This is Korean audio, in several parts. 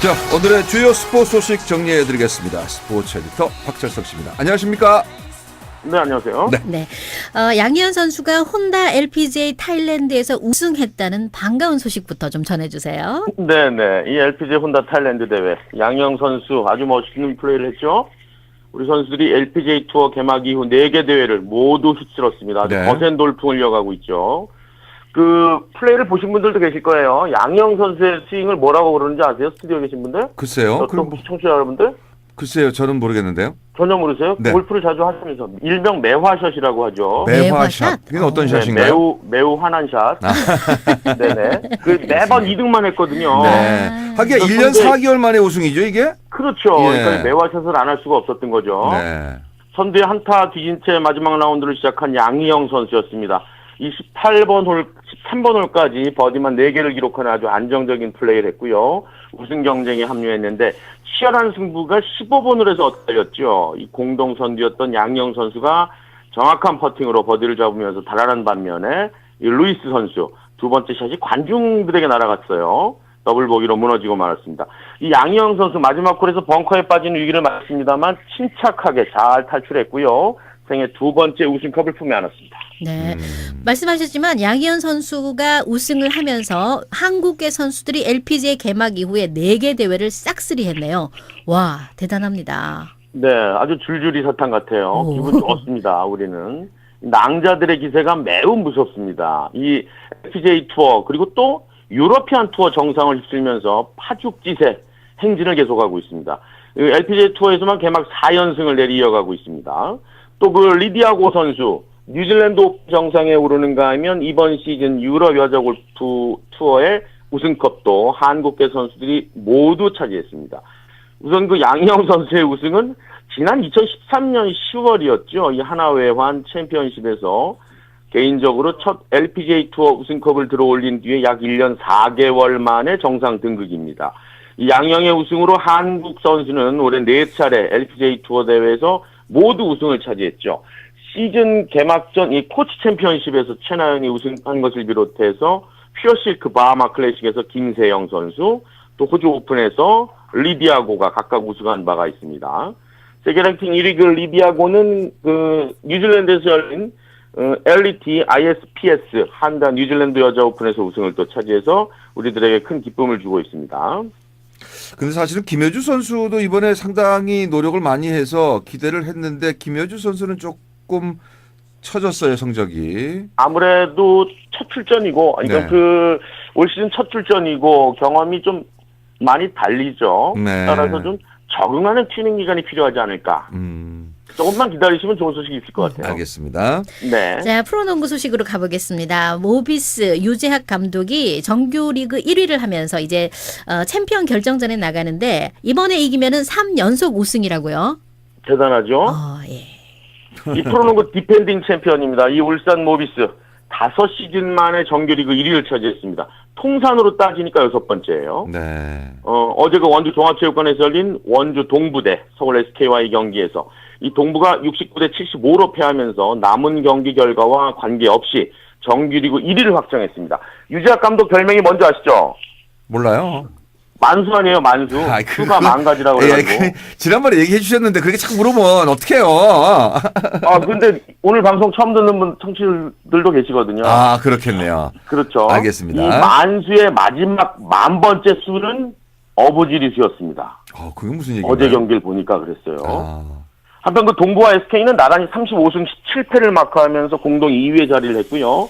자, 오늘의 주요 스포츠 소식 정리해드리겠습니다. 스포츠 에디터 박철석 씨입니다. 안녕하십니까? 네, 안녕하세요. 네. 네. 어, 양희연 선수가 혼다 LPGA 타일랜드에서 우승했다는 반가운 소식부터 좀 전해주세요. 네, 네. 이 LPG 혼다 타일랜드 대회 양영 선수 아주 멋있는 플레이를 했죠. 우리 선수들이 LPGA 투어 개막 이후 4개 대회를 모두 휩쓸었습니다. 아주 네. 거센 돌풍을 이어가고 있죠. 그 플레이를 보신 분들도 계실 거예요. 양영 선수의 스윙을 뭐라고 그러는지 아세요? 스튜디오에 계신 분들? 글쎄요. 그럼 뭐- 청취자 여러분들? 글쎄요. 저는 모르겠는데요. 전혀 모르세요? 네. 골프를 자주 하시면서 일명 매화샷이라고 하죠. 매화샷? 이건 어떤 네, 네, 샷인가요? 매우 매우 환한 샷. 네네. 그 매번 2등만 했거든요. 네. 하기야 저 1년 선수의- 4개월 만에 우승이죠, 이게? 그렇죠. 예. 그러니까 매화샷을 안 할 수가 없었던 거죠. 네. 선두의 한타 뒤진 채 마지막 라운드를 시작한 양희영 선수였습니다. 이 18번 홀, 13번 홀까지 버디만 4개를 기록하는 아주 안정적인 플레이를 했고요. 우승 경쟁에 합류했는데 치열한 승부가 15번 홀에서 엇갈렸죠. 이 공동 선두였던 양희영 선수가 정확한 퍼팅으로 버디를 잡으면서 달아난 반면에 이 루이스 선수 두 번째 샷이 관중들에게 날아갔어요. 더블 보기로 무너지고 말았습니다. 이 양희영 선수 마지막 홀에서 벙커에 빠지는 위기를 맞습니다만 침착하게 잘 탈출했고요. 생애 두 번째 우승컵을 품에 안았습니다. 네. 음. 말씀하셨지만 양희연 선수가 우승을 하면서 한국계 선수들이 LPGA 개막 이후에 4개 대회를 싹쓸이 했네요. 와, 대단합니다. 네, 아주 줄줄이 사탕 같아요. 오. 기분 좋습니다. 우리는 낭자들의 기세가 매우 무섭습니다. 이 FJ 투어 그리고 또 유러피안 투어 정상을 휩쓸면서 파죽지세 행진을 계속하고 있습니다. 이 LPGA 투어에서만 개막 4연승을 내리 이어가고 있습니다. 또 그 리디아고 선수 뉴질랜드 정상에 오르는가 하면 이번 시즌 유럽 여자 골프 투어의 우승컵도 한국계 선수들이 모두 차지했습니다. 우선 그 양희영 선수의 우승은 지난 2013년 10월이었죠. 이 하나외환 챔피언십에서 개인적으로 첫 LPGA 투어 우승컵을 들어올린 뒤에 약 1년 4개월 만에 정상 등극입니다. 이 양영의 우승으로 한국 선수는 올해 4차례 LPGA 투어 대회에서 모두 우승을 차지했죠. 시즌 개막전 이 코치 챔피언십에서 최나연이 우승한 것을 비롯해서 퓨어실크 바하마 클래식에서 김세영 선수, 또 호주 오픈에서 리디아고가 각각 우승한 바가 있습니다. 세계 랭킹 1위 그 리디아고는 그 뉴질랜드에서 열린 어, LET ISPS 한다 뉴질랜드 여자 오픈에서 우승을 또 차지해서 우리들에게 큰 기쁨을 주고 있습니다. 근데 사실은 김효주 선수도 이번에 상당히 노력을 많이 해서 기대를 했는데 김효주 선수는 조금 처졌어요, 성적이. 아무래도 첫 출전이고, 그러니까 네. 그, 올 시즌 첫 출전이고, 경험이 좀 많이 달리죠. 네. 따라서 좀 적응하는 튜닝 기간이 필요하지 않을까. 음, 조금만 기다리시면 좋은 소식이 있을 것 같아요. 알겠습니다. 네. 자, 프로농구 소식으로 가보겠습니다. 모비스 유재학 감독이 정규리그 1위를 하면서 이제 어, 챔피언 결정전에 나가는데 이번에 이기면은 3연속 우승이라고요. 대단하죠? 어, 예. 이 프로농구 디펜딩 챔피언입니다. 이 울산 모비스. 다섯 시즌 만에 정규리그 1위를 차지했습니다. 통산으로 따지니까 여섯 번째예요. 네. 어, 어제 그 원주 종합체육관에서 열린 원주 동부대 서울 SK와의 경기에서 이 동부가 69대 75로 패하면서 남은 경기 결과와 관계없이 정규리그 1위를 확정했습니다. 유재학 감독 별명이 뭔지 아시죠? 몰라요. 만수 아니에요, 만수. 아이, 수가 그거- 망가지라고 예, 그래가지고. 그, 지난번에 얘기해 주셨는데 그렇게 자꾸 물어보면 어떡해요. 아, 근데 오늘 방송 처음 듣는 분, 청취들도 계시거든요. 아, 그렇겠네요. 그렇죠. 알겠습니다. 이 만수의 마지막 만 번째 수는 어부지리 수였습니다. 어, 그게 무슨 얘기인가요? 어제 경기를 보니까 그랬어요. 아, 한편 그 동부와 SK는 나란히 35승 17패를 마크하면서 공동 2위의 자리를 했고요.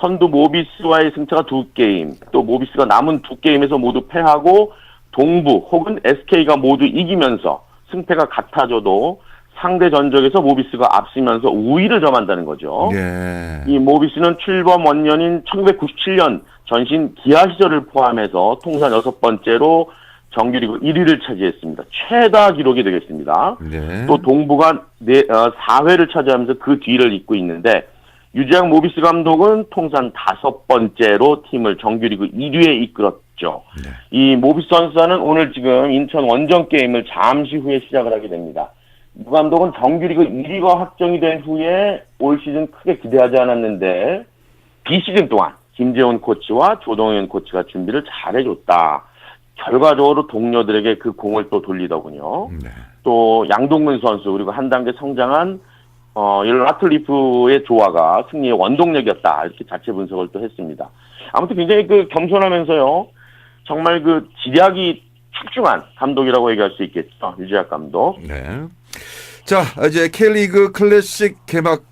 선두 모비스와의 승차가 두 게임, 또 모비스가 남은 두 게임에서 모두 패하고 동부 혹은 SK가 모두 이기면서 승패가 같아져도 상대 전적에서 모비스가 앞서면서 우위를 점한다는 거죠. 예. 이 모비스는 출범 원년인 1997년 전신 기아 시절을 포함해서 통산 여섯 번째로 정규리그 1위를 차지했습니다. 최다 기록이 되겠습니다. 네. 또 동부가 네, 어, 4회를 차지하면서 그 뒤를 잇고 있는데 유재학 모비스 감독은 통산 다섯 번째로 팀을 정규리그 1위에 이끌었죠. 네. 이 모비스 선수는 오늘 지금 인천 원정 게임을 잠시 후에 시작을 하게 됩니다. 무 감독은 정규리그 1위가 확정이 된 후에 올 시즌 크게 기대하지 않았는데 비시즌 동안 김재훈 코치와 조동현 코치가 준비를 잘 해줬다. 결과적으로 동료들에게 그 공을 또 돌리더군요. 네. 또 양동근 선수 그리고 한 단계 성장한 어, 이런 라틀리프의 조화가 승리의 원동력이었다 이렇게 자체 분석을 또 했습니다. 아무튼 굉장히 그 겸손하면서요 정말 그 지략이 출중한 감독이라고 얘기할 수 있겠죠 유지학 감독. 네. 자, 이제 K리그 클래식 개막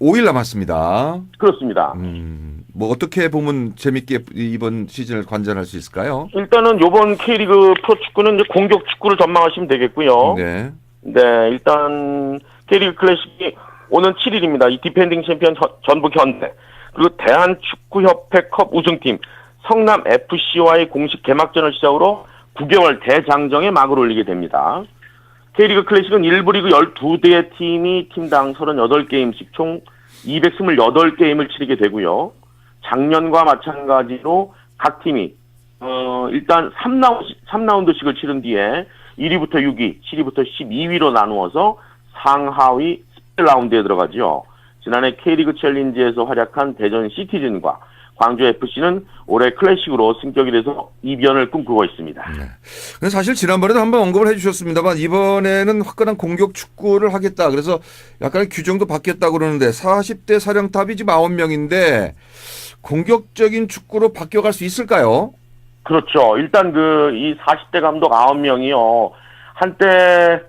5일 남았습니다. 그렇습니다. 음, 뭐 어떻게 보면 재밌게 이번 시즌을 관전할 수 있을까요? 일단은 요번 K리그 프로축구는 이제 공격 축구를 전망하시면 되겠고요. 네. 네, 일단 K리그 클래식이 오는 7일입니다. 이 디펜딩 챔피언 전- 전북 현대 그리고 대한축구협회 컵 우승팀 성남 FC와의 공식 개막전을 시작으로 9개월 대장정에 막을 올리게 됩니다. K리그 클래식은 1부 리그 12개의 팀이 팀당 38게임씩 총 228게임을 치르게 되고요. 작년과 마찬가지로 각 팀이 어, 일단 3라운드, 3라운드씩을 치른 뒤에 1위부터 6위, 7위부터 12위로 나누어서 상하위 10라운드에 들어가죠. 지난해 K리그 챌린지에서 활약한 대전 시티즌과 광주 FC는 올해 클래식으로 승격이 돼서 이변을 꿈꾸고 있습니다. 근데 사실 지난번에도 한번 언급을 해주셨습니다만 이번에는 화끈한 공격 축구를 하겠다. 그래서 약간의 규정도 바뀌었다 고 그러는데 40대 사령탑이 지금 9명인데 공격적인 축구로 바뀌어갈 수 있을까요? 그렇죠. 일단 그 이 40대 감독 9명이요. 한때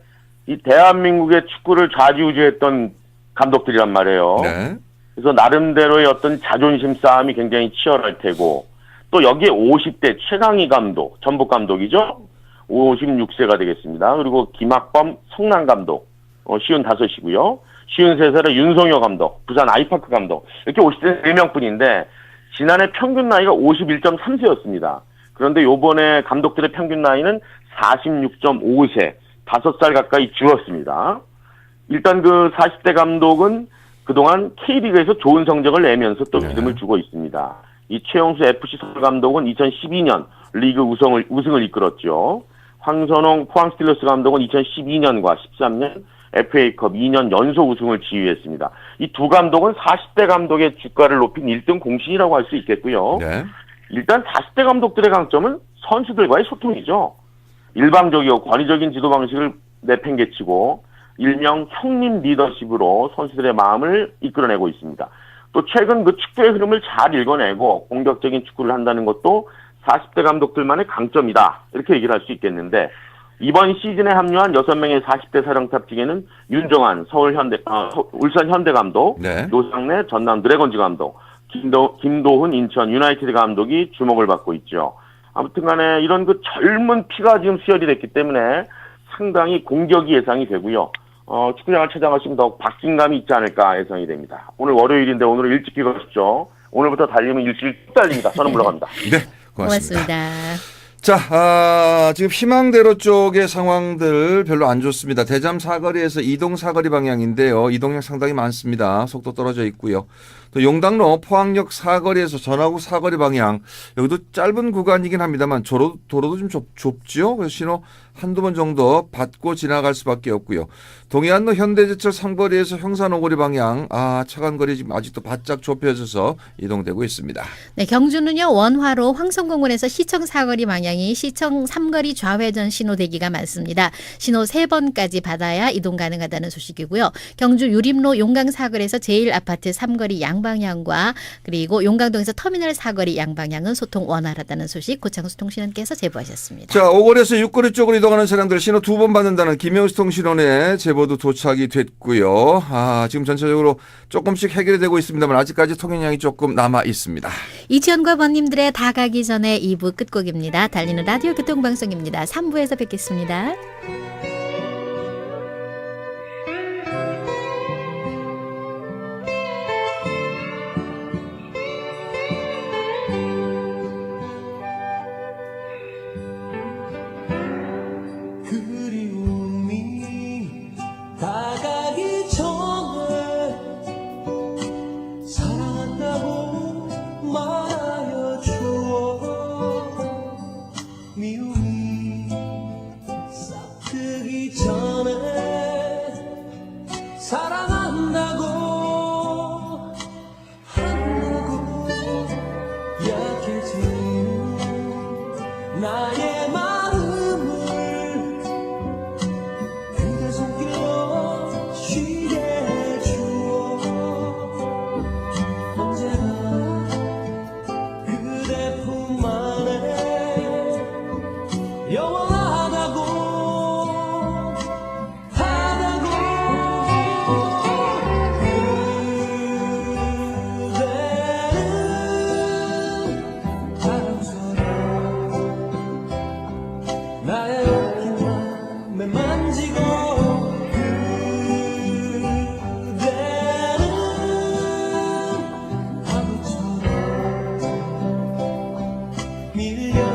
이 대한민국의 축구를 좌지우지했던 감독들이란 말이에요. 네. 그래서 나름대로의 어떤 자존심 싸움이 굉장히 치열할 테고 또 여기에 50대 최강희 감독, 전북 감독이죠. 56세가 되겠습니다. 그리고 김학범 성남 감독, 어, 쉬운 다섯이고요. 쉬운 세 살의 윤성효 감독, 부산 아이파크 감독 이렇게 50대 4명뿐인데 지난해 평균 나이가 51.3세였습니다. 그런데 요번에 감독들의 평균 나이는 46.5세, 5살 가까이 줄었습니다. 일단 그 40대 감독은 그동안 K리그에서 좋은 성적을 내면서 또 네. 믿음을 주고 있습니다. 이 최용수 FC 서울 감독은 2012년 리그 우승을, 우승을 이끌었죠. 황선홍 포항 스틸러스 감독은 2012년과 13년 FA컵 2년 연속 우승을 지휘했습니다. 이 두 감독은 40대 감독의 주가를 높인 1등 공신이라고 할 수 있겠고요. 네. 일단 40대 감독들의 강점은 선수들과의 소통이죠. 일방적이고 권위적인 지도 방식을 내팽개치고 일명 형님 리더십으로 선수들의 마음을 이끌어내고 있습니다. 또 최근 그 축구의 흐름을 잘 읽어내고 공격적인 축구를 한다는 것도 40대 감독들만의 강점이다. 이렇게 얘기를 할 수 있겠는데 이번 시즌에 합류한 6명의 40대 사령탑 중에는 윤정환 서울 현대 어, 서- 울산 현대 감독, 네. 노상래 전남 드래곤즈 감독, 김도, 김도훈 인천 유나이티드 감독이 주목을 받고 있죠. 아무튼 간에 이런 그 젊은 피가 지금 수혈이 됐기 때문에 상당히 공격이 예상이 되고요. 어, 축구장을 찾아가시면 더욱 박진감이 있지 않을까 예상이 됩니다. 오늘 월요일인데 오늘은 일찍 귀가하시죠. 오늘부터 달리면 일주일 쭉 달립니다. 저는 물러갑니다. 네. 고맙습니다. 고맙습니다. 자, 아, 지금 희망대로 쪽의 상황들 별로 안 좋습니다. 대잠 사거리에서 이동 사거리 방향인데요. 이동량 상당히 많습니다. 속도 떨어져 있고요. 또 용당로 포항역 사거리에서 전화구 사거리 방향 여기도 짧은 구간이긴 합니다만 도로, 도로도 좀 좁, 좁죠. 그래서 신호 한두 번 정도 받고 지나갈 수밖에 없고요. 동해안로 현대제철 상거리에서 형산오거리 방향 아 차간 거리 지금 아직도 바짝 좁혀져서 이동되고 있습니다. 네, 경주는요 원화로 황성공원에서 시청 사거리 방향 이 시청 삼거리 좌회전 신호 대기가 많습니다. 신호 세 번까지 받아야 이동 가능하다는 소식이고요. 경주 유림로 용강 사거리에서 제일 아파트 삼거리 양방향과 그리고 용강동에서 터미널 사거리 양방향은 소통 원활하다는 소식 고창수 통신원께서 제보하셨습니다. 자, 오거리에서 육거리 쪽으로 이동하는 차량들 신호 두 번 받는다는 김영수 통신원의 제보도 도착이 됐고요. 아, 지금 전체적으로 조금씩 해결이 되고 있습니다만 아직까지 통행량이 조금 남아 있습니다. 이치현과 번님들의 다 가기 전에 2부 끝곡입니다. 달 리는 라디오 교통방송입니다. 3부에서 뵙겠습니다. 你的样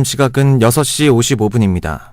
지금 시각은 6시 55분입니다.